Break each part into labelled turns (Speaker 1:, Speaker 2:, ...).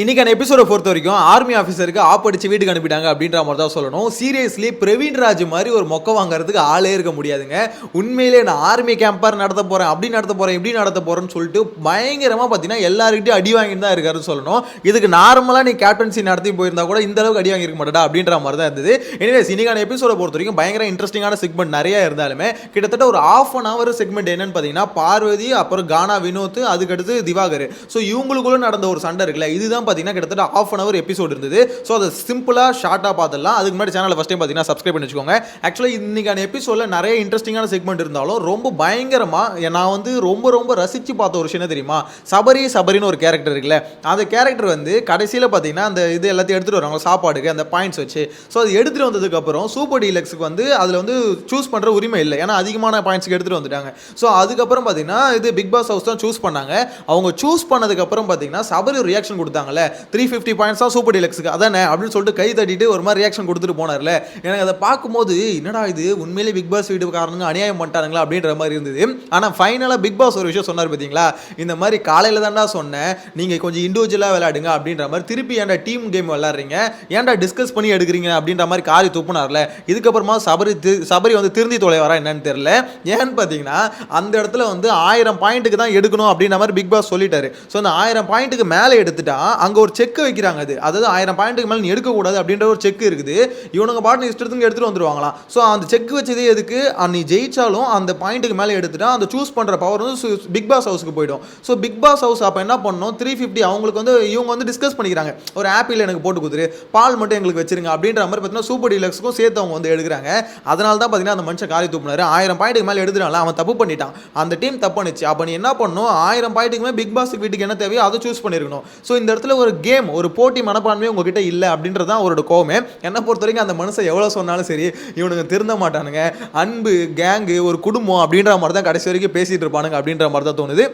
Speaker 1: இன்னைக்கான எபிசோட பொறுத்த வரைக்கும் ஆர்மி ஆஃபீஸருக்கு ஆப் அடிச்சு வீட்டுக்கு அனுப்பிட்டாங்க அப்படின்ற மாதிரி தான் சொல்லணும். சீரியஸ்லி பிரவீன் ராஜ் மாதிரி ஒரு மொக்க வாங்குறதுக்கு ஆளே இருக்க முடியாதுங்க. உண்மையிலே நான் ஆர்மி கேம்பர் நடத்த போறேன் அப்படி நடத்த போறேன் இப்படி நடத்த போறேன்னு சொல்லிட்டு பயங்கரமா பார்த்தீங்கன்னா எல்லாருக்கிட்டையும் அடி வாங்கிட்டு தான் இருக்காருன்னு சொல்லணும். இதுக்கு நார்மலா நீ கேப்டன்சி நடத்தி போயிருந்தா கூட இந்த அளவுக்கு அடி வாங்கியிருக்க மாட்டேடா அப்படின்ற மாதிரி தான் இருந்தது. எனிவேஸ் இன்னைக்கான எபிசோட பொறுத்த வரைக்கும் பயங்கர இன்ட்ரெஸ்டிங்கான செக்மெண்ட் நிறைய இருந்தாலுமே கிட்டத்தட்ட ஒரு ஆஃப் அன் ஹவர் செக்மெண்ட் என்னன்னு பார்த்தீங்கன்னா பார்வதி அப்புறம் கானா வினோத் அதுக்கடுத்து திவாகர். ஸோ இவங்களுக்குள்ள நடந்த ஒரு சண்டை இருக்குல்ல இதுதான் பார்த்தீங்கன்னா கிட்டத்தட்ட ஆஃப் அன் அவர் எபிசோட் இருந்தது. ஸோ அதை சிம்பிளாக ஷார்ட்டாக பார்த்துடலாம். அதுக்கு முன்னாடி சேனலை ஃபஸ்ட் டைம் பார்த்தீங்கன்னா சப்ஸ்கிரைப் பண்ணி வச்சுக்கோங்க. ஆக்சுவலாக இன்னைக்கான எபிசோடில் நிறைய இன்ட்ரெஸ்டிங்கான செக்மெண்ட் இருந்தாலும் ரொம்ப பயங்கரமாக நான் வந்து ரொம்ப ரொம்ப ரசித்து பார்த்த ஒரு விஷயம் தெரியுமா? சபரி சபரின்னு ஒரு கேரக்டர் இருக்குல்ல. அந்த கேரக்டர் வந்து கடைசியில் பார்த்தீங்கன்னா அந்த இது எல்லாத்தையும் எடுத்துகிட்டு வராங்க சாப்பாடுக்கு அந்த பாயிண்ட்ஸ் வச்சு. ஸோ அது எடுத்துகிட்டு வந்ததுக்கப்புறம் சூப்பர் டீலக்ஸுக்கு வந்து அதில் வந்து சூஸ் பண்ணுற உரிமை இல்லை. ஏன்னா அதிகமான பாயிண்ட்ஸ்க்கு எடுத்துகிட்டு வந்துட்டாங்க. ஸோ அதுக்கப்புறம் பார்த்தீங்கன்னா இது பிக் பாஸ் ஹவுஸ் தான் சூஸ் பண்ணாங்க. அவங்க சூஸ் பண்ணதுக்கப்புறம் பார்த்தீங்கன்னா சபரி ரியாக்ஷன் கொடுத்தாங்க. கொடுத்தாங்கல்ல த்ரீ ஃபிஃப்டி பாயிண்ட்ஸ் தான் சூப்பர் டிலக்ஸுக்கு அதானே? அப்படின்னு சொல்லிட்டு கை தட்டிட்டு ஒரு மாதிரி ரியாக்ஷன் கொடுத்துட்டு போனார்ல. எனக்கு அதை பார்க்கும்போது என்னடா இது? உண்மையிலே பிக் பாஸ் வீட்டுக்காரனுங்க அநியாயம் பண்ணிட்டானுங்களா? அப்படின்ற மாதிரி இருந்தது. ஆனால் ஃபைனலாக பிக் பாஸ் ஒரு விஷயம் சொன்னார் பார்த்தீங்களா இந்த மாதிரி காலையில் தான்டா சொன்னேன். நீங்கள் கொஞ்சம் இண்டிவிஜுவலாக விளையாடுங்க அப்படின்ற மாதிரி திருப்பி ஏன்டா டீம் கேம் விளாட்றீங்க ஏன்டா டிஸ்கஸ் பண்ணி எடுக்கிறீங்க? அப்படின்ற மாதிரி காரி துப்புனார்ல. இதுக்கப்புறமா சபரி சபரி வந்து திருந்தி தொலைவாரா என்னன்னு தெரியல. ஏன்னு பார்த்தீங்கன்னா அந்த இடத்துல வந்து ஆயிரம் பாயிண்ட்டுக்கு தான் எடுக்கணும் அப்படின்ற மாதிரி பிக் பாஸ் சொல்லிட்டாரு. ஸோ அந்த ஆயிரம் பாயிண்ட்டுக்கு மேலே எடுத்துட்டா அங்கே ஒரு செக் வைக்கிறாங்க அது. அதாவது ஆயிரம் பாயிண்ட்டுக்கு மேலே நீ எடுக்கக்கூடாது அப்படின்ற ஒரு செக் இருக்குது. இவனுங்க பாட்டு இஷ்டத்துக்கு எடுத்துட்டு வந்துருவாங்களாம். ஸோ அந்த செக் வச்சதே எதுக்கு? நீ ஜெயிச்சாலும் அந்த பாயிண்ட்டுக்கு மேலே எடுத்துட்டா அந்த சூஸ் பண்ணுற பவர் வந்து பிக் பாஸ் ஹவுஸ்க்கு போயிடும். ஸோ பிக் பாஸ் ஹவுஸ் அப்போ என்ன பண்ணணும்? த்ரீ ஃபிஃப்டி அவங்களுக்கு வந்து இவங்க வந்து டிஸ்கஸ் பண்ணிக்கிறாங்க. ஒரு ஆப்பிள் எனக்கு போட்டு கொடுத்துரு பால் மட்டும் எங்களுக்கு வச்சிருங்க அப்படின்ற மாதிரி பார்த்தீங்கன்னா சூப்பர் டீலக்ஸுக்கும் சேர்த்து அவங்க வந்து எடுக்கிறாங்க. அதனால தான் பார்த்தீங்கன்னா அந்த மனுஷன் காரி தூப்புனாரு ஆயிரம் பாயிண்ட்டுக்கு மேலே எடுத்துட்டால அவன் தப்பு பண்ணிட்டான். அந்த டீம் தப்பு பண்ணிச்சு. அப்போ நீ என்ன பண்ணணும்? ஆயிரம் பாயிண்ட்டுக்குமே பிக் பாஸ் வீட்டுக்கு என்ன தேவையோ அதை சூஸ் பண்ணியிருக்கணும் ஸோ இந்த இடத்துல ஒரு கேம் ஒரு போட்டி மனப்பான்மையே உங்ககிட்ட இல்லை அப்படின்றது தான் அவரோட கோவமே என்னை பொறுத்த வரைக்கும் அந்த மனுஷன் எவ்வளோ சொன்னாலும் சரி இவனுங்க திருந்த மாட்டானுங்க. அன்பு கேங்கு ஒரு குடும்பம் அப்படின்ற மாதிரி தான் கடைசி வரைக்கும் பேசிகிட்டு இருப்பானுங்க அப்படின்ற மாதிரி தான் தோணுது.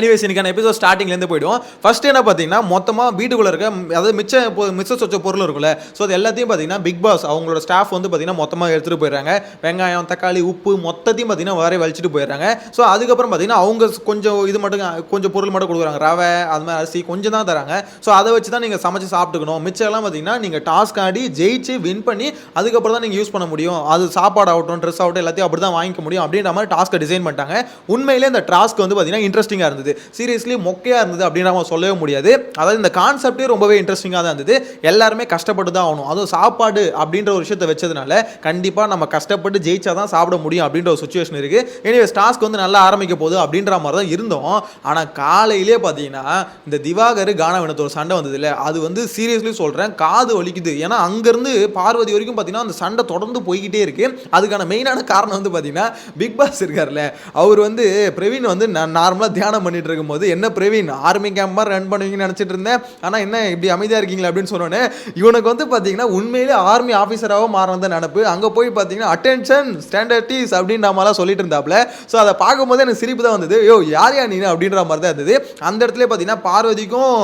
Speaker 1: எனிவேஸ் இன்னைக்கான எபிசோட் ஸ்டார்டிங்லேருந்து போயிடுவோம். ஃபர்ஸ்ட் என்ன பார்த்தீங்கன்னா மொத்தமாக வீட்டுக்குள்ளே இருக்க அதாவது மிச்ச பொ- மிச்ச சொச்ச பொருள் இருக்குல்ல ஸோ அது எல்லாத்தையும் பார்த்தீங்கன்னா பிக் பாஸ் அவங்களோட ஸ்டாஃப் வந்து பார்த்தீங்கன்னா மொத்தமாக எடுத்துகிட்டு போயிடுறாங்க. வெங்காயம் தக்காளி உப்பு மொத்தத்தையும் பார்த்தீங்கன்னா வரைய வலிச்சுட்டு போயிடுறாங்க. ஸோ அதுக்கப்புறம் பார்த்தீங்கன்னா அவங்க கொஞ்சம் இது மட்டும் கொஞ்சம் பொருள் மட்டும் கொடுக்குறாங்க. ரவை அது மாதிரி அரிசி கொஞ்சம் தான் தராங்க. ஸோ அதை வச்சு தான் நீங்கள் சமைச்சு சாப்பிட்டுக்கணும். மிச்சம்லாம் பார்த்தீங்கன்னா நீங்கள் டாஸ்க் ஆடி ஜெயிச்சு வின் பண்ணி அதுக்கப்புறம் தான் நீங்கள் யூஸ் பண்ண முடியும். அது சாப்பாடு ஆகட்டும் ட்ரெஸ் ஆகட்டும் எல்லாத்தையும் அப்படி தான் வாங்கிக்க முடியும் அப்படின்ற மாதிரி டாஸ்க்கை டிசைன் பண்ணிட்டாங்க. உண்மையிலே இந்த டாஸ்க் வந்து பார்த்தீங்கன்னா இன்ட்ரெஸ்டிங்காக இருந்தது. சீரியஸ்லி மொக்கையாக இருந்தது அப்படின்னு நம்ம சொல்லவே முடியாது. அதாவது இந்த கான்செப்டே ரொம்பவே இன்ட்ரெஸ்டிங்காக தான் இருந்தது. எல்லாருமே கஷ்டப்பட்டு தான் ஆகணும். அதுவும் சாப்பாடு அப்படின்ற ஒரு விஷயத்தை வச்சதுனால கண்டிப்பாக நம்ம கஷ்டப்பட்டு ஜெயிச்சா தான் சாப்பிட முடியும் அப்படின்ற ஒரு சுச்சுவேஷன் இருக்குது எனிவேஸ் டாஸ்க் வந்து நல்லா ஆரம்பிக்க போகுது அப்படின்ற மாதிரி தான் இருந்தோம். ஆனால் காலையிலே பார்த்தீங்கன்னா இந்த திவாகர் கானவனத்து ஒரு சண்டை வந்தது இல்லை. அது வந்து சீரியஸ்லி சொல்கிறேன் காது வலிக்குது. ஏன்னா அங்கேருந்து பார்வதி வரைக்கும் பார்த்தீங்கன்னா அந்த சண்டை தொடர்ந்து போய்கிட்டே இருக்கு. அதுக்கான மெயினான காரணம் வந்து பார்த்தீங்கன்னா பிக் பாஸ் இருக்கார்ல. அவர் வந்து பிரவீன் வந்து நான் நார்மலாக தியானம் பண்ணிட்டு இருக்கும்போது என்ன பிரவீன் ஆர்மி கேம்ப் மாதிரி ரன் பண்ணுவீங்கன்னு நினச்சிட்டு இருந்தேன். ஆனால் என்ன இப்படி அமைதியாக இருக்கீங்களா? அப்படின்னு சொன்னோன்னே இவனுக்கு வந்து பார்த்தீங்கன்னா உண்மையிலே ஆர்மி ஆஃபீஸராகவும் மாறினது நினப்பு. அங்கே போய் பார்த்தீங்கன்னா அட்டென்ஷன் ஸ்டாண்டர்டிஸ் அப்படின்ற மாதிரிலாம் சொல்லிட்டு இருந்தாப்புல ஸோ அதை பார்க்கும்போது எனக்கு சிரிப்பு தான் வந்தது. யோ யார் யா நீ அப்படின்ற மாதிரி தான் இருந்தது. அந்த இடத்துல பார்த்தீங்கன்னா பார்வதிக்கும்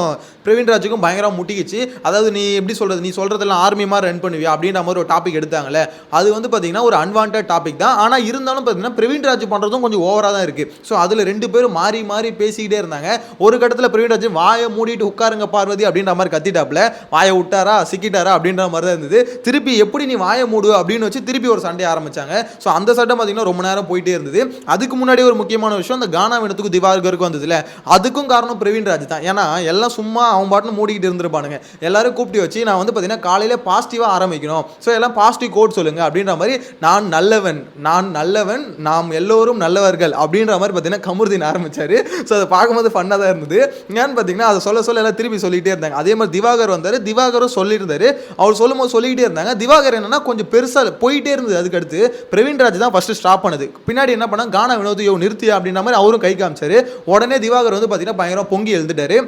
Speaker 1: பிரவீன் ராஜுக்கும் பயங்கரமாக முட்டிக்கிச்சு. அதாவது நீ எப்படி சொல்கிறது நீ சொல்கிறதெல்லாம் ஆர்மி மாதிரி ரன் பண்ணுவியா? அப்படின்ற மாதிரி ஒரு டாபிக் எடுத்தாங்களே. அது வந்து பார்த்தீங்கன்னா ஒரு அன்வான்ட் டாபிக் தான். ஆனால் இருந்தாலும் பார்த்தீங்கன்னா பிரவீன் ராஜ் பண்ணுறதும் கொஞ்சம் ஓவராக தான் இருக்குது ஸோ அதில் ரெண்டு பேரும் மாறி மாறி பேசிக்கிட்டே இருந்தாங்க. ஒரு கட்டத்தில் பிரவீன் ராஜன் வாயை மூடிட்டு உட்காருங்க பார்வதி அப்படின்ற மாதிரி கத்திட்டாப்புல வாயை விட்டாரா? சிக்கிட்டாரா? அப்படின்ற மாதிரி தான் இருந்தது. திருப்பி எப்படி நீ வாயை மூடு அப்படின்னு வச்சு திருப்பி ஒரு சண்டை ஆரம்பிச்சாங்க. ஸோ அந்த சண்டை பார்த்தீங்கன்னா ரொம்ப நேரம் போயிட்டே இருந்தது. அதுக்கு முன்னாடி ஒரு முக்கியமான விஷயம் அந்த கானா வினத்துக்கு திவாகருக்கு வந்ததுல. அதுக்கும் காரணம் பிரவீன் ராஜ் தான். ஏன்னா எல்லாம் சும்மா அவன் பாட்டுன்னு மூடிக்கிட்டு இருந்திருப்பானுங்க. எல்லாரும் கூப்பிட்டு வச்சு நான் வந்து பார்த்தீங்கன்னா காலையில் பாசிட்டிவாக ஆரம்பிக்கணும். ஸோ எல்லாம் பாசிட்டிவ் கோட் சொல்லுங்க அப்படின்ற மாதிரி நான் நல்லவன் நான் நல்லவன் நாம் எல்லோரும் நல்லவர்கள் அப்படின்ற மாதிரி பார்த்தீங்கன்னா கமுருதின் ஆரம்பிச்சாரு. ஸோ அதை பார்க்கும்போது ஃபன்னாக தான் இருந்தது. ஏன்னு பார்த்தீங்கன்னா அதை சொல்ல சொல்ல எல்லாம் திருப்பி சொல்லிகிட்டே இருந்தாங்க. அதே மாதிரி திவாகர் வந்தார். திவாகரும் சொல்லியிருந்தார். அவர் சொல்லும் போது சொல்லிக்கிட்டே இருந்தாங்க. திவாகர் என்னன்னா கொஞ்சம் பெருசாக போயிட்டே இருந்தது அதுக்கடுத்து. பிரவீன் ராஜ் தான் ஃபஸ்ட்டு ஸ்டாப் பண்ணது. பின்னாடி என்ன பண்ணால் கானா வினோத் யோ நிறுத்தியா? அப்படின்ற மாதிரி அவரும் கை காமிச்சார். உடனே திவாகர் வந்து பார்த்தீங்கன்னா பயங்கரம் பொங்கி எழுந்துட்டாரு.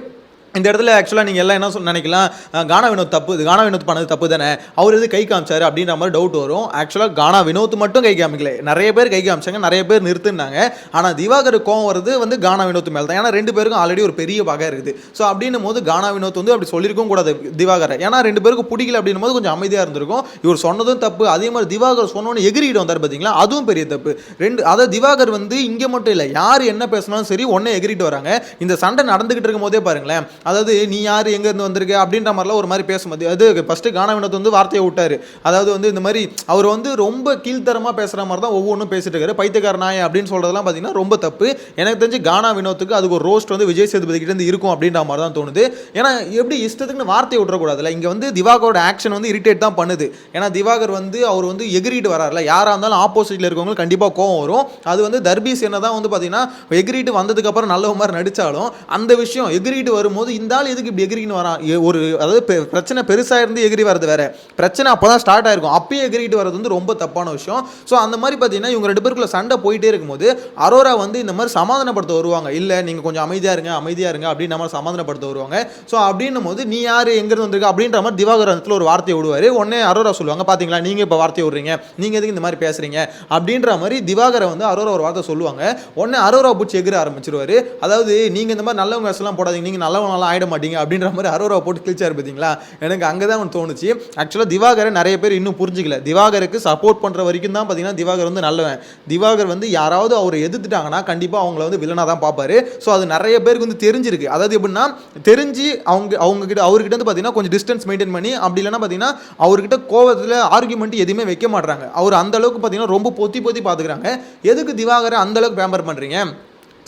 Speaker 1: இந்த இடத்துல ஆக்சுவலாக நீங்கள் எல்லாம் என்ன சொல்ல நினைக்கலாம்? கானா வினோத் தப்பு இது கானா வினோத் பண்ணது தப்பு தானே? அவர் எது கை காமிச்சார் அப்படின்ற மாதிரி டவுட் வரும். ஆக்சுவலாக கானா வினோத் மட்டும் கை காமிக்கல. நிறைய பேர் கை காமிச்சாங்க நிறைய பேர் நிறுத்துனாங்க. ஆனால் திவாகர் கோவம் வருது வந்து கானா வினோத் மேலே தான் ஏன்னா ரெண்டு பேருக்கும் ஆல்ரெடி ஒரு பெரிய பகை இருக்குது. ஸோ அப்படின்னும் போது கானா வினோத் வந்து அப்படி சொல்லியிருக்கும் கூடாது திவாகரை. ஏன்னா ரெண்டு பேருக்கும் பிடிக்கல அப்படின்னும் போது கொஞ்சம் அமைதியாக இருந்திருக்கும். இவர் சொன்னதும் தப்பு. அதே மாதிரி திவாகர் சொன்னோன்னு எகிரிக்கிட்டு வந்தார் பார்த்தீங்களா அதுவும் பெரிய தப்பு. ரெண்டு அதாவது திவாகர் வந்து இங்கே மட்டும் இல்லை யார் என்ன பேசினாலும் சரி ஒன்னே எகிரிட்டு வராங்க. இந்த சண்டை நடந்துகிட்டு இருக்கும் போதே பாருங்களேன் அதாவது நீ யார்? எங்கேருந்து வந்திருக்க? அப்படின்ற மாதிரிலாம் ஒரு மாதிரி பேசும்போது அது ஃபஸ்ட்டு கானா வினோத் வந்து வார்த்தையை விட்டார். அதாவது வந்து இந்த மாதிரி அவர் வந்து ரொம்ப கீழ்த்தரமாக பேசுகிற மாதிரி தான் ஒவ்வொன்றும் பேசிட்டு இருக்காரு. பைத்தியக்கார நாய் அப்படின்னு சொல்கிறதெல்லாம் பார்த்தீங்கன்னா ரொம்ப தப்பு. எனக்கு தெரிஞ்சு கானா வினோத்துக்கு அதுக்கு ஒரு ரோஸ்ட் வந்து விஜய் சேதுபதிக்கிட்டேருந்து இருக்கும் அப்படின்ற மாதிரி தான் தோணுது. ஏன்னா எப்படி இஷ்டத்துக்குன்னு வார்த்தையை விட்றக்கூடாதுல்ல இங்கே வந்து திவாகரோட ஆக்ஷன் வந்து இரிட்டேட் தான் பண்ணுது. ஏன்னா திவாகர் வந்து அவர் வந்து எகிரிட்டு வராருல யாராக இருந்தாலும் ஆப்போசிட்டில் இருக்கவங்களுக்கு கண்டிப்பாக கோவம் வரும். அது வந்து தர்பீஸ் என்ன தான் வந்து பார்த்தீங்கன்னா எகிரிட்டு வந்ததுக்கப்புறம் நல்ல மாதிரி நடித்தாலும் அந்த விஷயம் எகிரிட்டு வரும்போது இந்த ஆள் எதுக்கு இப்படி எகிரின்னு வரான் ஒரு அதாவது பெ- பிரச்சனை பெருசாக இருந்து எகிரி வரது வேற. பிரச்சனை அப்போ தான் ஸ்டார்ட் ஆயிருக்கும். அப்பயே எகிரிட்டு வர்றது வந்து ரொம்ப தப்பான விஷயம். ஸோ அந்த மாதிரி பார்த்தீங்கன்னா இவங்க ரெண்டு பேருக்குள்ள சண்டை போயிட்டே இருக்கும்போது அரோரா வந்து இந்த மாதிரி சமாதானப்படுத்த வருவாங்க. இல்லை நீங்கள் கொஞ்சம் அமைதியாக இருங்க அமைதியாக இருங்க அப்படின்னு நம்ம சமாதானப்படுத்த வருவாங்க. ஸோ அப்படின்னும் போது நீ யார் எங்கேருந்து வந்திருக்க அப்படின்ற மாதிரி திவாகரத்தில் ஒரு வார்த்தையை விடுவார். உடனே அரோரா சொல்லுவாங்க பார்த்தீங்களா நீங்கள் இப்போ வார்த்தையை விடுறீங்க. நீங்கள் எதுக்கு இந்த மாதிரி பேசுறீங்க? அப்படின்ற மாதிரி திவாகரை வந்து அரோரா ஒரு வார்த்தை சொல்லுவாங்க. உடனே அரோரா பூச்சி எகிர ஆரம்பிச்சிருவாரு. அதாவது நீங்கள் இந்த மாதிரி நல்லவங்க எல்லாம் போடாதீங்க. நீங்கள் நல்லவங்களாம் ஆயிட மாட்டீங்க அப்படின்ற மாதிரி அரோரா போட்டு கிழிச்சார் பார்த்தீங்களா எனக்கு அங்கே தான் ஒன்று தோணுச்சு ஆக்சுவலாக திவாகரை நிறைய பேர் இன்னும் புரிஞ்சிக்கல. திவாகருக்கு சப்போர்ட் பண்ணுற வரைக்கும் தான் பார்த்தீங்கன்னா திவாகர் வந்து நல்லவன். திவாகர் வந்து யாராவது அவரை எதிர்த்துட்டாங்கன்னா கண்டிப்பாக அவங்கள வந்து வில்லனாக தான் பார்ப்பாரு. ஸோ அது நிறைய பேருக்கு வந்து தெரிஞ்சிருக்கு. அதாவது எப்படின்னா தெரிஞ்சு அவங்க அவங்க கிட்ட அவர்கிட்ட வந்து பார்த்தீங்கன்னா கொஞ்சம் டிஸ்டன்ஸ் மெயின்டைன் பண்ணி அப்படி இல்லைன்னா பார்த்தீங்கன்னா அவர்கிட்ட கோவத்தில் ஆர்குமெண்ட் எதுவுமே வைக்க மாட்டுறாங்க அவர் அந்த அளவுக்கு பார்த்தீங்கன்னா ரொம்ப பொத்தி பொத்தி பார்த்துக்கிறாங்க எதுக்கு திவாகரை அந்த அளவுக்கு பேம்பர் பண்ணுறீங்க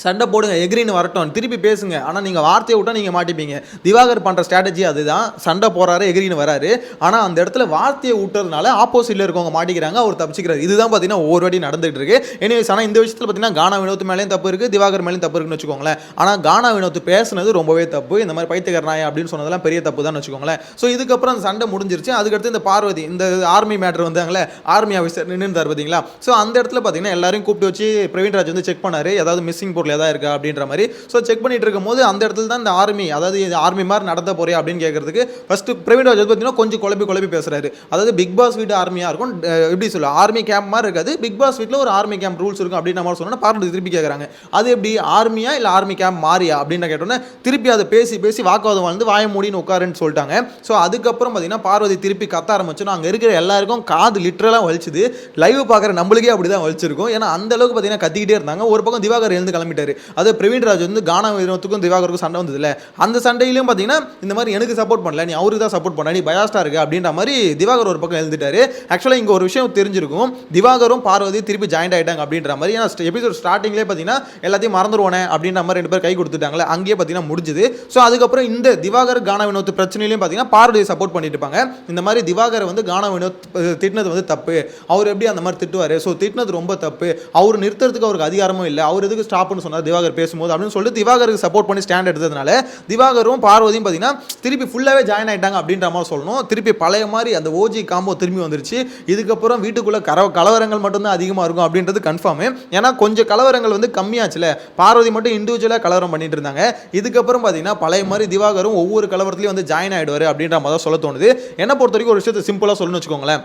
Speaker 1: சண்டை போடுங்க எக்ரின்னு வரட்டும். திருப்பி பேசுங்க. ஆனால் நீங்கள் வார்த்தையை விட்டால் நீங்கள் மாட்டிப்பீங்க. திவாகர் பண்ணுற ஸ்ட்ராட்டஜி அதுதான். சண்டை போகிறாரு எகிரின்னு வராரு. ஆனால் அந்த இடத்துல வார்த்தையை விட்டுறதுனால ஆப்போசிட்டில் இருக்கவங்க மாட்டிக்கிறாங்க. அவர் தப்பிச்சுக்கிறாரு. இதுதான் பார்த்தீங்கன்னா ஒவ்வொரு வாட்டி நடந்துகிட்டு இருக்கு. எனிவேஸ் ஆனால் இந்த விஷயத்தில் பார்த்தீங்கன்னா கானா வினோத் மேலேயும் தப்பு இருக்குது திவாகர் மேலேயும் தப்பு இருக்குன்னு வச்சுக்கோங்களேன். ஆனால் கானா வினோத் பேசுனது ரொம்பவே தப்பு. இந்த மாதிரி பைத்தியக்கார நாய் அப்படின்னு சொன்னதெல்லாம் பெரிய தப்பு தான் வச்சுக்கோங்களேன். ஸோ இதுக்கப்புறம் அந்த சண்டை முடிஞ்சிருச்சு. அதுக்கடுத்து இந்த பார்வதி இந்த ஆர்மி மேட்ரு வந்தாங்களே ஆர்மி ஆஃபீஸர் நின்று பார்த்தீங்களா ஸோ அந்த இடத்துல பார்த்தீங்கன்னா எல்லாரையும் கூப்பிட்டு வச்சு பிரவீன்ராஜ் வந்து செக் பண்ணார். ஏதாவது மிஸ்ஸிங் பொருள் தான் இருக்கா அப்படின்ற மாதிரி. ஸோ செக் பண்ணிட்டு இருக்கும்போது அந்த இடத்துல தான் இந்த ஆர்மி அதாவது ஆர்மி மாதிரி நடத்த போறியா அப்படின்னு கேட்கறதுக்கு ஃபர்ஸ்ட் பிரவீன் ராஜ் பார்த்தீங்கன்னா கொஞ்சம் குழப்பி குழப்பி பேசுறாரு. அதாவது பிக் பாஸ் வீட்டு ஆர்மியாக இருக்கும். எப்படி சொல்ல ஆர்மி கேம்ப் மாதிரி இருக்காது. பிக் பாஸ் வீட்டில் ஒரு ஆர்மி கேம்ப் ரூல்ஸ் இருக்கும் அப்படின்னு நம்ம சொன்னோன்னா பார்வதி திருப்பி கேட்குறாங்க அது எப்படி ஆர்மியா இல்லை ஆர்மி கேம்ப் மாறியா அப்படின்னு கேட்டோன்னே திருப்பி அதை பேசி பேசி வாக்குவாதம் வந்து வாய மூடின்னு உட்காருன்னு சொல்லிட்டாங்க. ஸோ அதுக்கப்புறம் பார்த்தீங்கன்னா பார்வதி திருப்பி கத்த ஆரம்பிச்சோன்னா அங்கே இருக்கிற எல்லாருக்கும் காது லிட்டரலாக வலிச்சுது. லைவ் பார்க்குற நம்மளுக்கே அப்படி தான் வலிச்சிருக்கும். ஏன்னா அந்த அளவுக்கு பார்த்தீங்கன்னா கத்திக்கிட்டே இருந்தாங்க. ஒரு பக்கம் திவாகர் எழுந்து கிளம்பிட்டாரு. அது பிரவீன்ராஜ் வந்து கானா வீரத்துக்கும் திவாகருக்கும் சண்டை வந்ததுல. அந்த சண்டையிலும் பார்த்தீங்கன்னா இந்த மாதிரி எனக்கு சப்போர்ட் பண்ணல நீ அவருக்கு தான் சப்போர்ட் பண்ண நீ பயாஸ்டா இருக்கு அப்படின்ற மாதிரி திவாகர் ஒரு பக்கம் எழுந்துட்டாரு. ஆக்சுவலாக இங்கே ஒரு விஷயம் தெரிஞ்சிருக்கும். திவாகரும் பார்வதி திருப்பி ஜாயின் ஆயிட்டாங்க அப்படின்ற மாதிரி. ஏன்னா எபிசோட் ஸ்டார்டிங்லேயே பார்த்தீங்கன்னா எல்லாத்தையும் மறந்துடுவானே அப்படின்ற மாதிரி ரெண்டு பேர் கை கொடுத்துட்டாங்களே அங்கேயே பார்த்தீங்கன்னா முடிஞ்சுது. ஸோ அதுக்கப்புறம் இந்த திவாகர் கானா வினோத் பிரச்சனையிலையும் பார்த்தீங்கன்னா பார்வதியை சப்போர்ட் பண்ணிட்டு இருப்பாங்க. இந்த மாதிரி திவாகர் வந்து கானா வினோத் திட்டினது வந்து தப்பு. அவர் எப்படி அந்த மாதிரி திட்டுவார்? ஸோ திட்டினது ரொம்ப தப்பு. அவர் நிறுத்துறதுக்கு அவருக்கு அதிகாரமும் இல்லை. அவர் எதுக்கு ஸ்டாப்னு சொன்னார் திவாகர் பேசும்போது அப்படின்னு சொல்லிட்டு திவாகருக்கு சப்போர்ட் பண்ணி ஸ்டாண்ட் எடுத்ததுனால திவாகரும் பார்வதியும் பார்த்தீங்கன்னா திருப்பி ஃபுல்லாகவே ஜாயின் ஆயிட்டாங்க அப்படின்ற மாதிரி சொல்லணும். திருப்பி பழைய மாதிரி அந்த ஓஜி காம்போ திரும்பி வந்துருச்சு. இதுக்கப்புறம் வீட்டுக்குள்ளே கர கலவரங்கள் மட்டும்தான் அதிகமாக இருக்கும் அப்படின்றது கன்ஃபார்மு ஏன்னா கொஞ்சம் கலவரங்கள் வந்து கம்மியாச்சுல. பார்வதி மட்டும் இண்டிவிஜுவலாக கலவரம் பண்ணிட்டு இருந்தாங்க. இதுக்கப்புறம் பார்த்தீங்கன்னா பழைய மாதிரி திவாகரும் ஒவ்வொரு கலவரத்துலையும் வந்து ஜாயின் ஆயிடுவாரு அப்படின்ற மாதிரி தான் சொல்ல தோணுது. என்னை பொறுத்த வரைக்கும் ஒரு விஷயத்தை சிம்பிளாக சொல்லணும்னு வச்சுக்கோங்களேன்.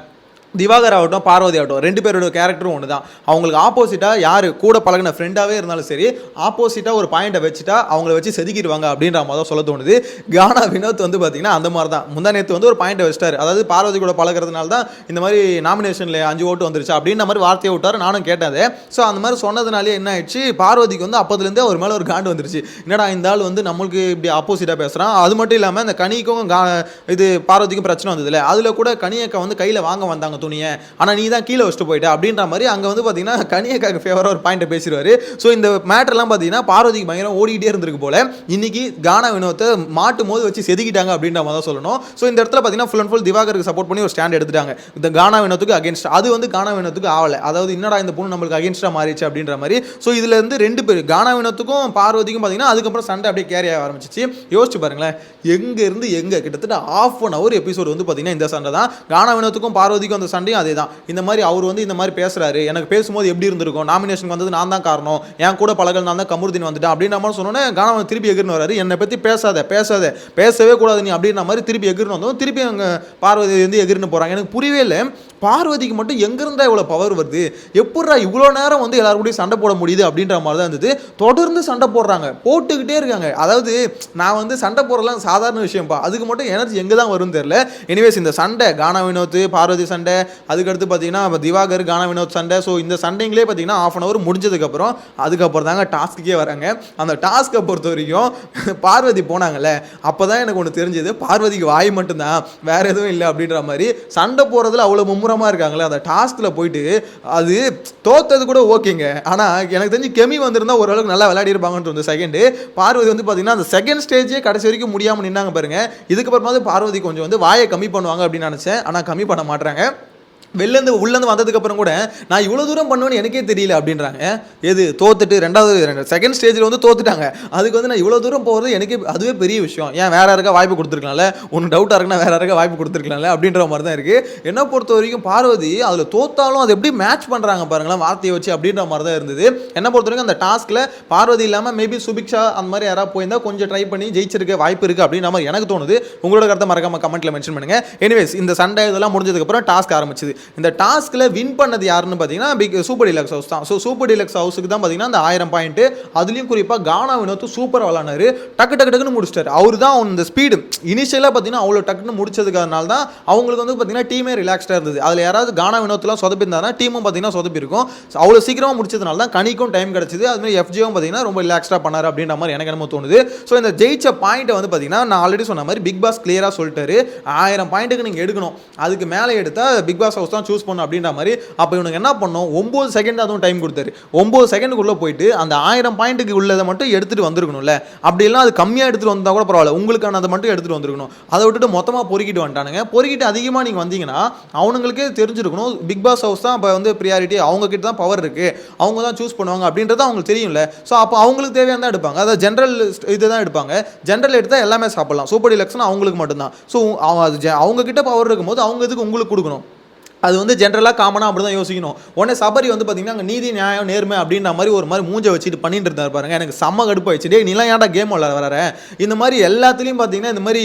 Speaker 1: திவாகர் ஆகட்டும் பார்வதி ஆகட்டும் ரெண்டு பேரோட கேரக்டரும் ஒன்று தான் அவங்களுக்கு ஆப்போசிட்டாக யார் கூட பழகின ஃப்ரெண்டாகவே இருந்தாலும் சரி ஆப்போசிட்டாக ஒரு பாயிண்ட்டை வச்சுட்டா அவங்கள வச்சு செதுக்கிடுவாங்க அப்படின்ற மாதிரி தான் சொல்ல தோணுது. கானா வினோத் வந்து பார்த்திங்கன்னா அந்த மாதிரி தான் முந்தா நேற்று வந்து ஒரு பாயிண்ட்டை வச்சிட்டாரு. அதாவது பார்வதி கூட பழகிறதுனால தான் இந்த மாதிரி நாமினேஷனில் அஞ்சு ஓட்டு வந்துருச்சு அப்படின்ற மாதிரி வார்த்தையை விட்டார். நானும் கேட்டது ஸோ அந்த மாதிரி சொன்னதுனாலே என்ன ஆயிடுச்சு? பார்வதிக்கு வந்து அப்போதுலேருந்தே அவர் மேலே ஒரு காண்டு வந்துருச்சு. என்னடா இந்த ஆள் வந்து நம்மளுக்கு இப்படி ஆப்போசிட்டாக பேசுகிறான் அது மட்டும் இல்லாமல் இந்த கனிக்கும் கா இது பார்வதிக்கும் பிரச்சனை வந்ததில்லை அதில் கூட கனியக்கா வந்து கையில் வாங்க வந்தாங்க துணியை ஆனால் நீ தான் கீழே வச்சுட்டு போயிட்ட அப்படின்ற மாதிரி அங்கே வந்து பார்த்தீங்கன்னா கனியக்காக ஃபேவராக ஒரு பாயிண்ட்டை பேசிடுவார். ஸோ இந்த மேட்டர்லாம் பார்த்தீங்கன்னா பார்வதிக்கு பயங்கரம் ஓடிக்கிட்டே இருந்திருக்கு போல. இன்னைக்கு கானா வினோத்தை மாட்டும் போது வச்சு செதுக்கிட்டாங்க அப்படின்ற மாதிரி தான் சொல்லணும். ஸோ இந்த இடத்துல பார்த்தீங்கன்னா ஃபுல் அண்ட் ஃபுல் திவாகருக்கு சப்போர்ட் பண்ணி ஒரு ஸ்டாண்ட் எடுத்துட்டாங்க. இந்த கானா வினோத்துக்கு அகேன்ஸ்ட் அது வந்து கானா வினோத்துக்கு ஆகலை. அதாவது என்னடா இந்த பொண்ணு நம்மளுக்கு அகேன்ஸ்டாக மாறிச்சு அப்படின்ற மாதிரி. ஸோ இதுல இருந்து ரெண்டு பேர் கானா வினோத்துக்கும் பார்வதிக்கும் பார்த்தீங்கன்னா அதுக்கப்புறம் சண்டை அப்படியே கேரி ஆக ஆரம்பிச்சிச்சு. யோசிச்சு பாருங்களேன் எங்கேருந்து இருந்து கிட்டத்தட்ட ஆஃப் அன் ஹவர் எபிசோடு வந்து பார்த்தீங்கன்னா இந்த சண்டை தான். கானா வினோத்துக்கும் பார்வதிக்கும் அந்த சண்டையும் அதே தான் இந்த மாதிரி அவர் வந்து இந்த மாதிரி பேசுகிறாரு எனக்கு பேசும்போது எப்படி இருந்திருக்கும்? நாமினேஷன் வந்தது நான் தான் காரணம். என் கூட பழகல் நான் தான் கமருதீன் வந்துட்டேன் அப்படின்ற மாதிரி சொன்னோன்னே திருப்பி எகிர்னு வராரு என்னை பற்றி பேசாத பேசாத. பேசவே கூடாது நீ அப்படின்ற மாதிரி திருப்பி எகிர்னு வந்தோம். திருப்பி அங்கே பார்வதி வந்து எகிர்னு போகிறாங்க எனக்கு புரியவே இல்லை. பார்வதிக்கு மட்டும் எங்கேருந்தா இவ்வளோ பவர் வருது? எப்படிடா இவ்வளோ நேரம் வந்து எல்லாரும் கூடயும் சண்டை போட முடியுது அப்படின்ற மாதிரி தான் இருந்தது. தொடர்ந்து சண்டை போடுறாங்க. போட்டுக்கிட்டே இருக்காங்க. அதாவது நான் வந்து சண்டை போடுறதுலாம் சாதாரண விஷயம்ப்பா. அதுக்கு மட்டும் எனர்ஜி எங்கே தான் வரும்னு தெரில எனிவேஸ் இந்த சண்டை கானா வினோத் பார்வதி சண்டை அதுக்கடுத்து பார்த்தீங்கன்னா திவாகர் கானா வினோத் சண்டை. ஸோ இந்த சண்டைங்களே பார்த்தீங்கன்னா ஆஃப் அன் அவர் முடிஞ்சதுக்கப்புறம் அதுக்கப்புறம் தாங்க டாஸ்க்குக்கே வராங்க. அந்த டாஸ்க்கை பொறுத்த வரைக்கும் பார்வதி போனாங்கல்ல. அப்போ தான் எனக்கு ஒன்று தெரிஞ்சது. பார்வதிக்கு வாய் மட்டும்தான். வேறு எதுவும் இல்லை அப்படின்ற மாதிரி சண்டை போகிறதுல அவ்வளோ மும்முரமாக இருக்காங்களே அந்த டாஸ்கில் போயிட்டு அது தோத்தது கூட ஓகேங்க. ஆனால் எனக்கு தெரிஞ்சு கெமி வந்திருந்தால் ஓரளவுக்கு நல்லா விளையாடிருப்பாங்கன்னு இருப்பாங்கன்னு செகண்டு பார்வதி வந்து பார்த்தீங்கன்னா அந்த செகண்ட் ஸ்டேஜே கடைசி வரைக்கும் முடியாமல் நின்னாங்க பாருங்கள் இதுக்கப்புறமாவது பார்வதி கொஞ்சம் வந்து வாயை கம்மி பண்ணுவாங்க அப்படின்னு நினச்சேன். ஆனால் கம்மி பண்ண மாட்றாங்க. வெளிலேருந்து உள்ளேருந்து வந்ததுக்கப்புறம் கூட நான் இவ்வளோ தூரம் பண்ணுவேன்னு எனக்கே தெரியல அப்படின்றாங்க. எது? தோத்துட்டு ரெண்டாவது ரெண்டு செகண்ட் ஸ்டேஜில் வந்து தோத்துட்டாங்க. அதுக்கு வந்து நான் இவ்வளோ தூரம் போகிறது எனக்கே அதுவே பெரிய விஷயம். ஏன் வேற யாருக்கா வாய்ப்பு கொடுத்துருக்கலாம்ல? ஒன்று டவுட்டாக இருக்குன்னா வேற யாருக்கா வாய்ப்பு கொடுத்துருக்கலாம்ல? அப்படின்ற மாதிரி தான் இருக்குது என்ன பொறுத்த வரைக்கும் பார்வதி அதில் தோத்தாலும் அது எப்படி மேட்ச் பண்ணுறாங்க பாருங்களேன் வார்த்தையை வச்சு அப்படின்ற மாதிரி தான் இருந்தது. என்ன பொறுத்த வரைக்கும் அந்த டாஸ்கில் பார்வதி இல்லாமல் மேபி சுபிக்ஷா அந்த மாதிரி யாராவது போயிருந்தால் கொஞ்சம் ட்ரை பண்ணி ஜெயிச்சிருக்க வாய்ப்பு இருக்குது அப்படின்ற மாதிரி எனக்கு தோணுது. உங்களோட கருத்தை மறக்காமல் கமெண்ட்டில் மென்ஷன் பண்ணுங்க. எனிவேஸ் இந்த சண்டை இதெல்லாம் முடிஞ்சதுக்கப்புறம் டாஸ்க் ஆரம்பிச்சது. இந்த டாஸ்க்கில் வின் பண்ணது யாருன்னு பார்த்தீங்கன்னா பிக் சூப்பர் டிலக்ஸ் ஹவுஸ் தான். ஸோ சூப்பர் டிலக்ஸ் ஹவுஸுக்கு தான் பார்த்தீங்கன்னா அந்த ஆயிரம் பாயிண்ட்டு அதுலேயும் குறிப்பாக கானா வினோத்து சூப்பராக விளாண்டாரு டக்கு டக்கு டக்குன்னு முடிச்சிட்டாரு. அவர் தான் அந்த ஸ்பீடு இனிஷியலாக பார்த்தீங்கன்னா அவ்வளோ டக்குன்னு முடிச்சதுக்காதனால தான் அவங்களுக்கு வந்து பார்த்தீங்கன்னா டீமே ரிலாக்ஸ்டாக இருந்தது. அதில் யாராவது கானா வினோத்துலாம் சொதப்பிருந்தாருன்னா டீமும் பார்த்தீங்கன்னா சொதப்பிருக்கும் அவ்வளோ சீக்கிரமாக முடிச்சதுனால தான் கனிக்கும் டைம் கிடச்சிது. அதுமாதிரி எஃப்ஜியும் பார்த்தீங்கன்னா ரொம்ப ரிலாக்ஸ்டாக பண்ணார் அப்படின்ற மாதிரி எனக்கு என்னமோ தோணுது. ஸோ இந்த ஜெயிச்ச பாயிண்ட்டை வந்து பார்த்தீங்கன்னா நான் ஆல்ரெடி சொன்ன மாதிரி பிக் பாஸ் கிளியராக சொல்லிட்டாரு. ஆயிரம் பாயிண்ட்டுக்கு நீங்கள் எடுக்கணும். அதுக்கு மேலே எடுத்தால் பிக் பாஸ் ஹவுஸ் தான் சூஸ் பண்ணும் அப்படின்ற மாதிரி அப்போ இவனுக்கு என்ன பண்ணோம் ஒம்பது செகண்ட் அதுவும் டைம் கொடுத்தாரு. ஒம்பது செகண்டுக்குள்ளே போயிட்டு அந்த ஆயிரம் பாயிண்ட்டுக்கு உள்ளதை மட்டும் எடுத்துகிட்டு வந்திருக்கணும்ல. அப்படிலாம் அது கம்மியாக எடுத்துகிட்டு வந்தால் கூட பரவாயில்ல. உங்களுக்கான அதை மட்டும் எடுத்துகிட்டு வந்திருக்கணும். அதை விட்டுட்டு மொத்தமாக பொறுக்கிட்டு வந்துட்டானுங்க. பொறுக்கிட்டு அதிகமாக நீங்கள் வந்தீங்கன்னா அவனுங்களுக்கே தெரிஞ்சிருக்கணும். பிக் பாஸ் ஹவுஸ் தான் இப்போ வந்து ப்ரியாரிட்டி அவங்கக்கிட்ட தான் பவர் இருக்குது அவங்க தான் சூஸ் பண்ணுவாங்க அப்படின்றது அவங்களுக்கு தெரியும்ல. ஸோ அப்போ அவங்களுக்கு தேவையான தான் எடுப்பாங்க. அதாவது ஜென்ரல் இது தான் எடுப்பாங்க. ஜென்ரல் எடுத்தால் எல்லாமே சாப்பிடலாம். சூப்பர் டிலக்ஸ்னா அவங்களுக்கு மட்டும்தான். ஸோ அது அவங்க கிட்ட பவர் இருக்கும்போது அவங்க இதுக்கு உங்களுக்கு கொடுக்கணும்? அது வந்து ஜென்ரலாக காமனாக அப்படி தான் யோசிக்கணும். உடனே சபரி வந்து பார்த்தீங்கன்னா அங்கே நீதி நியாயம் நேர்மை அப்படின்ற மாதிரி ஒரு மாதிரி மூஞ்ச வச்சுட்டு பண்ணிட்டு இருந்தார் பாருங்க. எனக்கு செம்ம கடுப்பு ஆயிடுச்சு. டே நீலாம் ஏன்டா கேம் விளாட வர இந்த மாதிரி எல்லாத்துலேயும் பார்த்தீங்கன்னா இந்த மாதிரி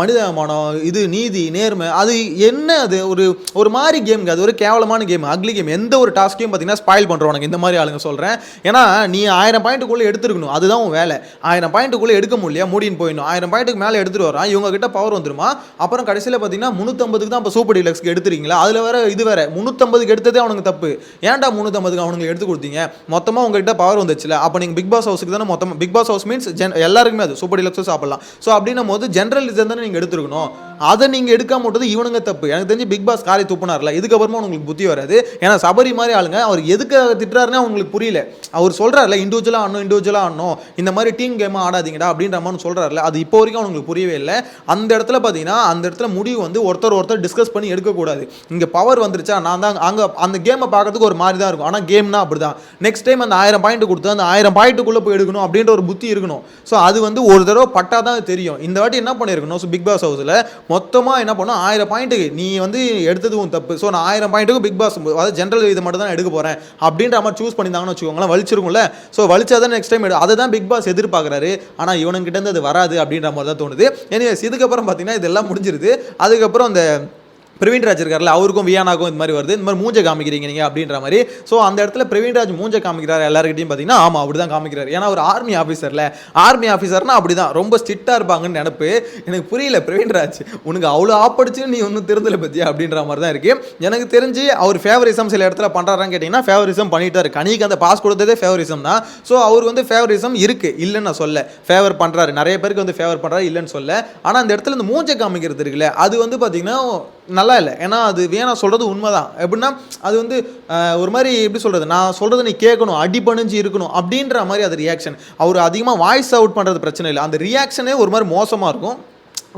Speaker 1: மனிதமானம் இது நீதி நேர்மை அது என்ன அது? ஒரு ஒரு மாதிரி கேம்ங்க அது ஒரு கேவலமான கேம் அக்லி கேம் எந்த ஒரு டாஸ்க்கையும் பார்த்தீங்கன்னா ஸ்பாயில் பண்ணுறவனுக்கு இந்த மாதிரி ஆளுங்க சொல்கிறேன் ஏன்னா நீ ஆயிரம் பாயிண்ட்டுக்குள்ளே எடுத்துருக்கணும். அதுதான் உன் வேலை. ஆயிரம் பாயிண்ட்டுக்குள்ளே எடுக்க முடியல மூடின்னு போயிடணும். ஆயிரம் பாயிண்ட்டுக்கு மேலே எடுத்துட்டு வரான் இவங்க கிட்ட பவர் வந்துருமா? அப்புறம் கடைசியில் பார்த்தீங்கன்னா முந்நூற்றம்பதுக்கு தான் இப்போ சூப்பர் டீலக்ஸ்க்கு எடுத்துறீங்களா அதில் வேற இது வேற. முந்நூற்றம்பதுக்கு எடுத்ததே அவனுக்கு தப்பு. ஏன்டா முந்நூற்றம்பதுக்கு அவனுக்கு எடுத்து கொடுத்தீங்க? மொத்தமாக உங்ககிட்ட பவர் வந்துச்சுல. அப்போ நீங்கள் பிக் பாஸ் ஹவுஸுக்கு தானே மொத்தமாக பிக் பாஸ் ஹவுஸ் மீன்ஸ் ஜென் எல்லாருக்குமே அது. சூப்பர் டிலக்ஸும் சாப்பிடலாம். ஸோ அப்படின்னும் போது ஜென்ரல் இது தானே நீங்கள் எடுத்துருக்கணும். அதை நீங்கள் எடுக்காம விட்டது இவனுங்க தப்பு. எனக்கு தெரிஞ்சு பிக் பாஸ் காரை துப்புனார்ல. இதுக்கப்புறமா உங்களுக்கு புத்தி வராது. ஏன்னா சபரி மாதிரி ஆளுங்க அவர் எதுக்காக திட்டுறாருன்னு அவங்களுக்கு புரியல. அவர் சொல்றாருல இண்டிவிஜுவலாக ஆடணும் இண்டிவிஜுவலாக ஆடணும். இந்த மாதிரி டீம் கேமாக ஆடாதீங்கடா அப்படின்ற மாதிரி சொல்கிறாருல அது இப்போ வரைக்கும் அவங்களுக்கு புரியவே இல்லை. அந்த இடத்துல பார்த்தீங்கன்னா அந்த இடத்துல முடிவு வந்து ஒருத்தர் ஒருத்தர் டிஸ்கஸ் பண்ணி எடுக்கக்கூடாது. இங்கே பவர் வந்துருச்சா? நான் தான் அங்கே அந்த கேமை பார்க்கறதுக்கு ஒரு மாதிரி தான் இருக்கும். ஆனால் கேம்னா அப்படி தான் நெக்ஸ்ட் டைம் அந்த ஆயிரம் பாயிண்ட் கொடுத்து அந்த ஆயிரம் பாயிண்ட்டுக்குள்ளே போய் எடுக்கணும் அப்படின்ற ஒரு புத்தி இருக்கணும். ஸோ அது வந்து ஒரு தடவை பட்டா தான் தெரியும். இந்த வாட்டி என்ன பண்ணியிருக்கணும் ஸோ பிக் பாஸ் ஹவுஸில் மொத்தமாக என்ன பண்ணும் ஆயிரம் பாயிண்ட்டுக்கு நீ வந்து எடுத்ததும் தப்பு. ஸோ நான் ஆயிரம் பாயிண்ட்டுக்கு பிக் பாஸ் அதாவது ஜென்ரல் இது மட்டும் தான் எடுக்க போகிறேன் அப்படின்ற மாதிரி சூஸ் பண்ணியிருந்தாங்கன்னு வச்சுக்கோங்களேன் வலிச்சிருக்கும்ல. ஸோ வலிச்சா தான் நெக்ஸ்ட் டைம் எடு. அதை தான் பிக் பாஸ் எதிர்பார்க்குறாரு. ஆனால் இவனுங்கிட்டேருந்து அது வராது அப்படின்ற மாதிரி தான் தோணுது. எனிவேஸ் இதுக்கப்புறம் பார்த்தீங்கன்னா இதெல்லாம் முடிஞ்சிருது. அதுக்கப்புறம் அந்த பிரவீன்ராஜ் இருக்கார்ல அவருக்கும் வியானாக்கும் இந்த மாதிரி வருது. இந்த மாதிரி மூஞ்சை காமிக்கிறீங்க நீங்கள் அப்படின்ற மாதிரி. ஸோ அந்த இடத்துல பிரவீன்ராஜ் மூஞ்ச காமிக்கிறார் எல்லாருக்கிட்டையும் பார்த்தீங்கன்னா ஆமாம் அப்படி தான் காமிக்கிறார். ஏன்னா ஒரு ஆர்மி ஆஃபீஸரில் ஆர்மி ஆஃபீஸர்னா அப்படி தான் ரொம்ப ஸ்ட்ரிக்டாக இருப்பாங்கன்னு நினப்பு. எனக்கு புரியல பிரவீன்ராஜ் உனக்கு அவ்வளோ ஆப்படிச்சுன்னு நீ ஒன்றும் திருந்தலை பற்றி அப்படின்ற மாதிரி தான் இருக்குது எனக்கு தெரிஞ்சு அவர் ஃபேவரிசம் சில இடத்துல பண்ணுறாரான்னு கேட்டிங்கன்னா ஃபேவரிசம் பண்ணிட்டாரு கனிக்கு அந்த பாஸ் கொடுத்ததே ஃபேவரிசம் தான். ஸோ அவர் வந்து ஃபேவரிசம் இருக்குது இல்லைன்னு நான் சொல்ல ஃபேவர் பண்ணுறாரு நிறைய பேருக்கு வந்து ஃபேவர் பண்ணுறாரு இல்லைன்னு சொல்ல ஆனால் அந்த இடத்துல இந்த மூஞ்சை காமிக்கிறது இருக்குல்ல அது வந்து பார்த்தீங்கன்னா நல்லா இல்லை. ஏன்னா அது வேணா சொல்கிறது உண்மைதான். எப்படின்னா அது வந்து ஒரு மாதிரி எப்படி சொல்கிறது நான் சொல்கிறது நீ கேட்கணும் அடி பணிஞ்சு இருக்கணும் அப்படின்ற மாதிரி அது ரியாக்ஷன் அவர் அதிகமாக வாய்ஸ் அவுட் பண்ணுறது பிரச்சனை இல்லை. அந்த ரியாக்ஷனே ஒரு மாதிரி மோசமாக இருக்கும்.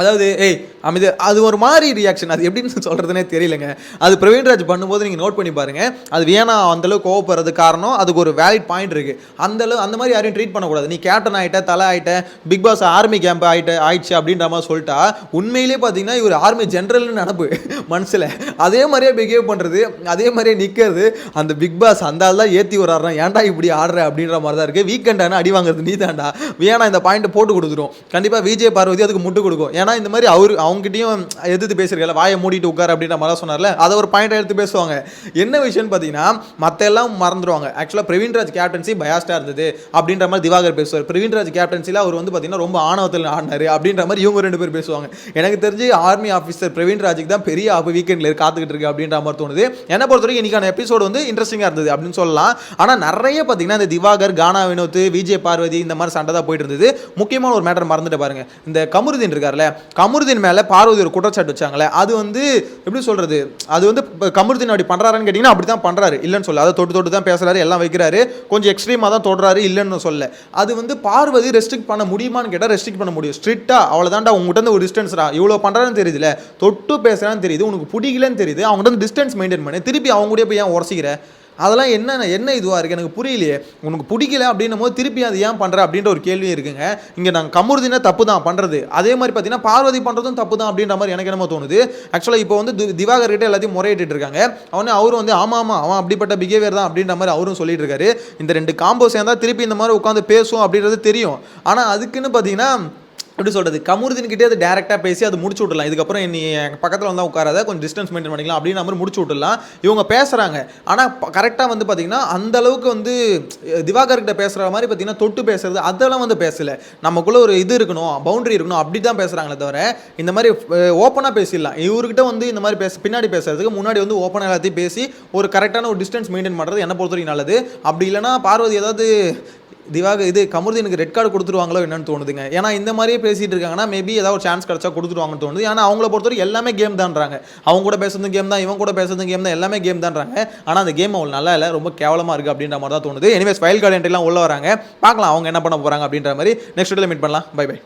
Speaker 1: அதாவது ஏய் அமைதி அது ஒரு மாதிரி ரியாக்ஷன் அது எப்படின்னு சொல்கிறதுனே தெரியலங்க. அது பிரவீன்ராஜ் பண்ணும்போது நீங்கள் நோட் பண்ணி பாருங்கள் அது வேணா அந்தளவு கோவப்படுறது காரணம். அதுக்கு ஒரு வேலிட் பாயிண்ட் இருக்குது அந்தளவு அந்த மாதிரி யாரையும் ட்ரீட் பண்ணக்கூடாது. நீ கேப்டன் ஆகிட்ட தலை ஆகிட்ட பிக் பாஸ் ஆர்மி கேம்ப் ஆகிட்ட ஆயிடுச்சு அப்படின்ற மாதிரி சொல்லிட்டா உண்மையிலேயே பார்த்தீங்கன்னா இவர் ஆர்மி ஜென்ரல்னு நினப்பு. மனசில். அதே மாதிரியே பிஹேவ் பண்ணுறது அதே மாதிரியே நிற்கிறது அந்த பிக் பாஸ் அந்த ஆள் தான் ஏற்றி வர்றான் ஏன்டா இப்படி ஆடுற? அப்படின்ற மாதிரி தான் இருக்குது வீக்கெண்டான அடி வாங்குறது நீ தான்டா வேணா இந்த பாயிண்ட்டை போட்டு கொடுத்துரும். கண்டிப்பாக விஜய் பார்வதி அதுக்கு முட்டு கொடுக்கும். ஏன்னா ஆனால் இந்த மாதிரி அவர் அவங்ககிட்டயும் எதிர்த்து பேசியிருக்கல வாயை மூடிட்டு உட்கார் அப்படின்ற மாதிரி சொன்னார்ல அதை ஒரு பாயிண்ட் எடுத்து பேசுவாங்க. என்ன விஷயம்னு பார்த்தீங்கன்னா மற்ற எல்லாம் மறந்துடுவாங்க ஆக்சுவலாக பிரவீன்ராஜ் கேப்டன்சி பயாஸ்டாக இருந்தது அப்படின்ற மாதிரி திவாகர் பேசுவார். பிரவீன்ராஜ் கேப்டன்சியில் அவர் வந்து பார்த்தீங்கன்னா ரொம்ப ஆணவத்தில் ஆடினாரு அப்படின்ற மாதிரி இவங்க ரெண்டு பேர் பேசுவாங்க. எனக்கு தெரிஞ்சு ஆர்மி ஆஃபீஸர் பிரவீன்ராஜுக்கு தான் பெரிய அப்போ வீக்கெண்டில் காத்துக்கிட்டு இருக்கு அப்படின்ற மாதிரி தோணுது. என்னை பொறுத்த வரைக்கும் இன்னைக்கான எபிசோடு வந்து இன்ட்ரெஸ்டிங்காக இருந்தது அப்படின்னு சொல்லலாம். ஆனால் நிறைய பார்த்தீங்கன்னா இந்த திவாகர் கானா வினோத் விஜய் பார்வதி இந்த மாதிரி சண்டை தான் போயிட்டு இருந்தது. முக்கியமான ஒரு மேட்டர் மறந்துட்டு பாருங்க. இந்த கமருதீன் இருக்கார்ல கமருதீன் மேலே பார்வதி ஒரு குற்றச்சாட்டு வச்சாங்களே அது வந்து எப்படி சொல்கிறது அது வந்து கமருதீன் அப்படி பண்ணுறாருன்னு கேட்டிங்கன்னா அப்படி தான் பண்ணுறாரு இல்லைன்னு சொல்ல அதை தொட்டு தொட்டு தான் பேசுகிறாரு எல்லாம் வைக்கிறாரு. கொஞ்சம் எக்ஸ்ட்ரீமாக தான் தொடுறாரு இல்லைன்னு சொல்ல அது வந்து பார்வதி ரெஸ்ட்ரிக்ட் பண்ண முடியுமான்னு கேட்டால் ரெஸ்ட்ரிக்ட் பண்ண முடியும். ஸ்ட்ரிக்டாக அவ்வளோதான்டா உங்ககிட்ட இருந்து ஒரு டிஸ்டன்ஸ்ரா இவ்வளோ பண்ணுறான்னு தெரியுதுல. தொட்டு பேசுகிறான்னு தெரியுது. உனக்கு பிடிக்கலன்னு தெரியுது. அவங்ககிட்ட டிஸ்டன்ஸ் மெயின்டைன் பண்ணேன் திருப்பி அவங்க கூட போய் ஏன் உரசிக்கிற? அதெல்லாம் என்ன என்ன இதுவாக இருக்குது எனக்கு புரியலையே. உனக்கு பிடிக்கல அப்படின்னும் போது திருப்பி அது ஏன் பண்ணுற அப்படின்ற ஒரு கேள்வி இருக்குங்க. இங்கே நாங்கள் கமுருதினா தப்பு தான் பண்ணுறது அதே மாதிரி பார்த்தீங்கன்னா பார்வதி பண்ணுறதும் தப்பு தான் அப்படின்ற மாதிரி எனக்கு என்னமோ தோணுது. ஆக்சுவலாக இப்போ வந்து தி- திவாகர் கிட்ட எல்லாத்தையும் முறையிட்டு இருக்காங்க. அவனே அவரும் வந்து ஆமாம் ஆமாம் அவன் அப்படிப்பட்ட பிஹேவியர் தான் அப்படின்ற மாதிரி அவரும் சொல்லிட்டு இருக்காரு. இந்த ரெண்டு காம்போ சேர்ந்தால் திருப்பி இந்த மாதிரி உட்காந்து பேசும் அப்படின்றது தெரியும். ஆனால் அதுக்குன்னு பார்த்தீங்கன்னா எப்படி சொல்கிறது கமுருதின் கிட்டே அது டேரெக்டாக பேசி அது முடிச்சு விட்டுலாம் இதுக்கப்புறம் நீ பக்கத்தில் வந்தால் உட்காராத கொஞ்சம் டிஸ்டன்ஸ் மெயின்டைன் பண்ணிக்கலாம். அப்படின்னு நம்ம முடிச்சு விட்டுலாம் இவங்க பேசுகிறாங்க ஆனால் கரெக்டாக வந்து பார்த்தீங்கன்னா அந்த அளவுக்கு வந்து திவாகர் கிட்ட பேசுகிற மாதிரி பார்த்தீங்கன்னா தொட்டு பேசுறது அதெல்லாம் வந்து பேசலை. நமக்குள்ளே ஒரு இது இருக்கணும் பவுண்டரி இருக்கணும் அப்படி தான் பேசுகிறாங்களே தவிர இந்த மாதிரி ஓப்பனாக பேசிடலாம். இவர்கிட்ட வந்து இந்த மாதிரி பேச பின்னாடி பேசுறதுக்கு முன்னாடி வந்து ஓப்பனாக எல்லாத்தையும் பேசி ஒரு கரெக்டான ஒரு டிஸ்டன்ஸ் மெயின்டைன் பண்ணுறது என்ன பொறுத்தவரைக்கும் நல்லது. அப்படி இல்லைன்னா பார்வதி ஏதாவது திவாக இது கமருதீனுக்கு ரெட் கார்டு கொடுத்துருவாங்களோ என்னன்னு தோணுதுங்க. ஏன்னா இந்த மாதிரியே பேசிட்டு இருக்காங்கன்னா மேபி ஏதாவது ஒரு சான்ஸ் கிடைச்சா கொடுத்துருவாங்கன்னு தோணுது. ஏன்னா அவங்கள பொறுத்தவரைக்கும் எல்லாமே கேம் தான்றாங்க. அவங்க கூட பேசுறது கேம் தான் இவங்க கூட பேசுறது கேம் தான் எல்லாமே கேம் தான்றாங்க. ஆனால் அந்த கேம் அவ்வளோ நல்லா இல்லை ரொம்ப கேவலமாக இருக்குது அப்படின்ற மாதிரி தான் தோணுது. எனிவேஸ் ஃபைல் கார்டு என்ட்ரிலாம் உள்ள வராங்க. பார்க்கலாம் அவங்க என்ன பண்ண போகிறாங்க அப்படின்ற மாதிரி. நெக்ஸ்ட் வீடியோவில் மீட் பண்ணலாம். By by